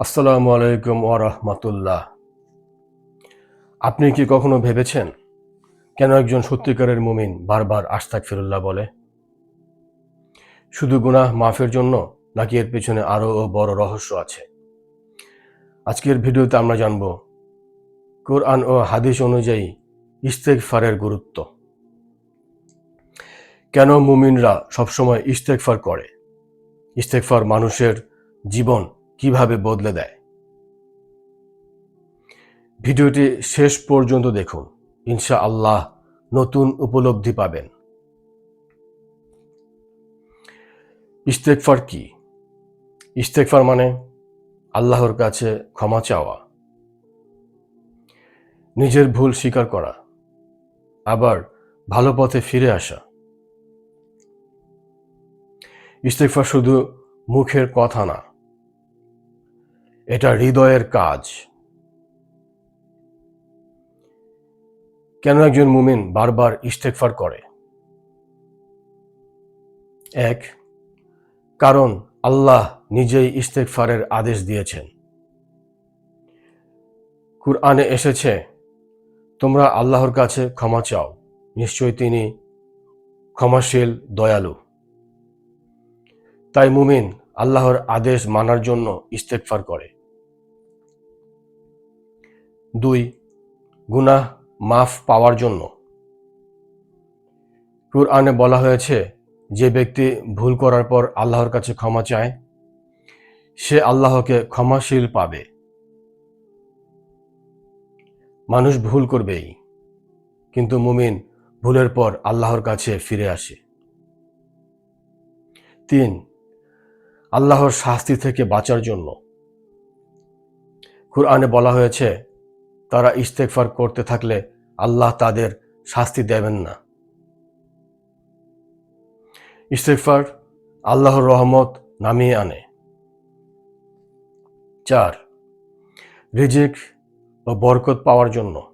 আসসালামু আলাইকুম ওরহমতুল্লাহ আপনি কি কখনো ভেবেছেন কেন একজন সত্যিকারের মুমিন বারবার আস্তাক ফিরুল্লাহ বলে? শুধু গুনাহ মাফের জন্য নাকি এর পেছনে আরও বড় রহস্য আছে? আজকের ভিডিওতে আমরা জানব কোরআন ও হাদিস অনুযায়ী ইস্তেকফারের গুরুত্ব। কেন মুমিনরা সবসময় ইস্তেকফার করে? ইস্তেকফার মানুষের জীবন কীভাবে বদলে দেয়? ভিডিওটি শেষ পর্যন্ত দেখুন। ইনশা আল্লাহ নতুন উপলব্ধি পাবেন। ইস্তেকফার কি? ইস্তেকফার মানে আল্লাহর কাছে ক্ষমা চাওয়া। নিজের ভুল স্বীকার করা। আবার ভালো পথে ফিরে আসা। ইস্তেকফার শুধু মুখের কথা না এটা হৃদয়ের কাজ। কেন একজন মুমিন বারবার ইস্তেকফার করে? এক, কারণ আল্লাহ নিজেই ইস্তেকফারের আদেশ দিয়েছেন। কুরআনে এসেছে, তোমরা আল্লাহর কাছে ক্ষমা চাও। নিশ্চয়ই তিনি ক্ষমাশীল, দয়ালু। তাই মুমিন আল্লাহর আদেশ মানার জন্য ইস্তেকফার করে। দুই, গুনাহ মাফ পাওয়ার জন্য। কুরআনে বলা হয়েছে, যে ব্যক্তি ভুল করার পর আল্লাহর কাছে ক্ষমা চায়, সে আল্লাহকে ক্ষমাশীল পাবে। মানুষ ভুল করবেই, কিন্তু মুমিন ভুলের পর আল্লাহর কাছে ফিরে আসে। তিন, আল্লাহর শাস্তি থেকে বাঁচার জন্য। কুরআনে বলা হয়েছে তারা ইস্তেকফার করতে থাকলে আল্লাহ তাদের শাস্তি দেবেন না। ইস্তেকফার আল্লাহর রহমত নামিয়ে আনে। চার, রিজিক ও বরকত পাওয়ার জন্য।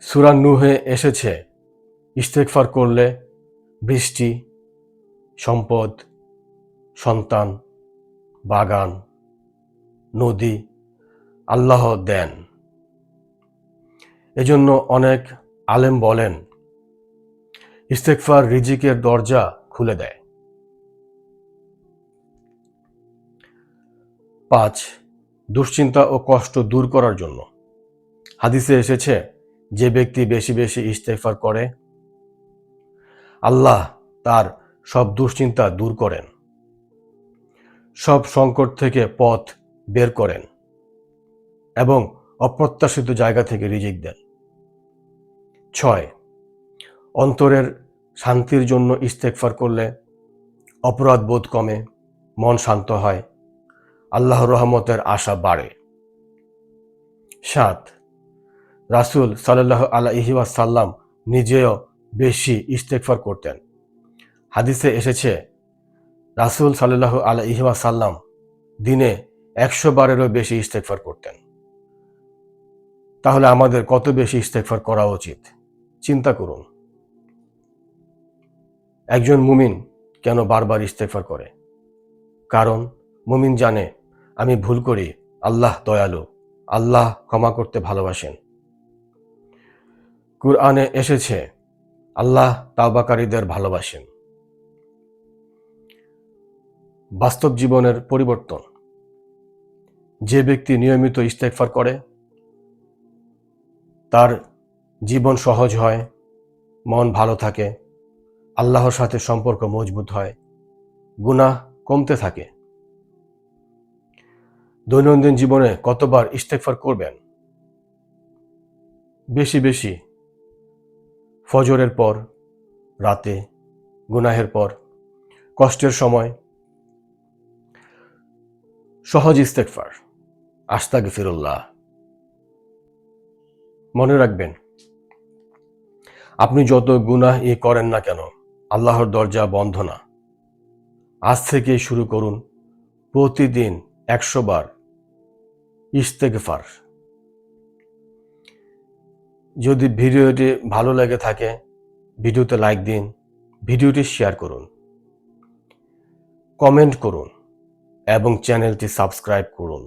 সুরান নুহে এসেছে ইস্তেকফার করলে বৃষ্টি, সম্পদ, সন্তান, বাগান, নদী আল্লাহ দেন। এজন্য অনেক আলেম বলেন ইস্তেকফার রিজিকের দরজা খুলে দেয়। পাঁচ, দুশ্চিন্তা ও কষ্ট দূর করার জন্য। হাদিসে এসেছে, যে ব্যক্তি বেশি বেশি ইস্তেকফার করে, আল্লাহ তার সব দুশ্চিন্তা দূর করেন। সব সংকট থেকে পথ বের করেন। এবং অপ্রত্যাশিত জায়গা থেকে রিজিক দেন। ছয়, অন্তরের শান্তির জন্য ইস্তেকফার করলে অপরাধ বোধ কমে, মন শান্ত হয় আল্লাহ রহমতের আশা বাড়ে। সাত, রাসুল সাল্লাহ আলাইহি ওয়াসাল্লাম নিজেও বেশি ইস্তেকফার করতেন। হাদিসে এসেছে, রাসুল সাল্লাহ আলাইহি ওয়াসাল্লাম দিনে একশো বারেরও বেশি ইস্তেকফার করতেন। তাহলে আমাদের কত বেশি ইস্তেকফার করা উচিত? চিন্তা করুন। একজন মুমিন কেন বারবার ইস্তেকফার করে? কারণ মুমিন জানে, আমি ভুল করি, আল্লাহ দয়ালু, আল্লাহ ক্ষমা করতে ভালোবাসেন। কুরআনে এসেছে, আল্লাহ তাওবাকারীদের ভালোবাসেন। বাস্তব জীবনের পরিবর্তন। যে ব্যক্তি নিয়মিত ইস্তেকফার করে তার জীবন সহজ হয়, মন ভালো থাকে, আল্লাহর সাথে সম্পর্ক মজবুত হয়, গুনাহ কমতে থাকে। দৈনন্দিন জীবনে কতবার ইস্তেকফার করবেন? বেশি বেশি। ফজরের পর, রাতে, গুনাহের পর, কষ্টের সময়। সহজ ইস্তেকফার আস্তাগ ফিরুল্লাহ মনে রাখবেন, আপনি যত গুনাহ ই করেন না কেন, আল্লাহর দরজা বন্ধ না। আজ থেকেই শুরু করুন প্রতিদিন একশো বার ইস্তেকফার যদি ভিডিওটি ভালো লেগে থাকে, ভিডিওতে লাইক দিন, ভিডিওটি শেয়ার করুন, কমেন্ট করুন এবং চ্যানেলটি সাবস্ক্রাইব করুন।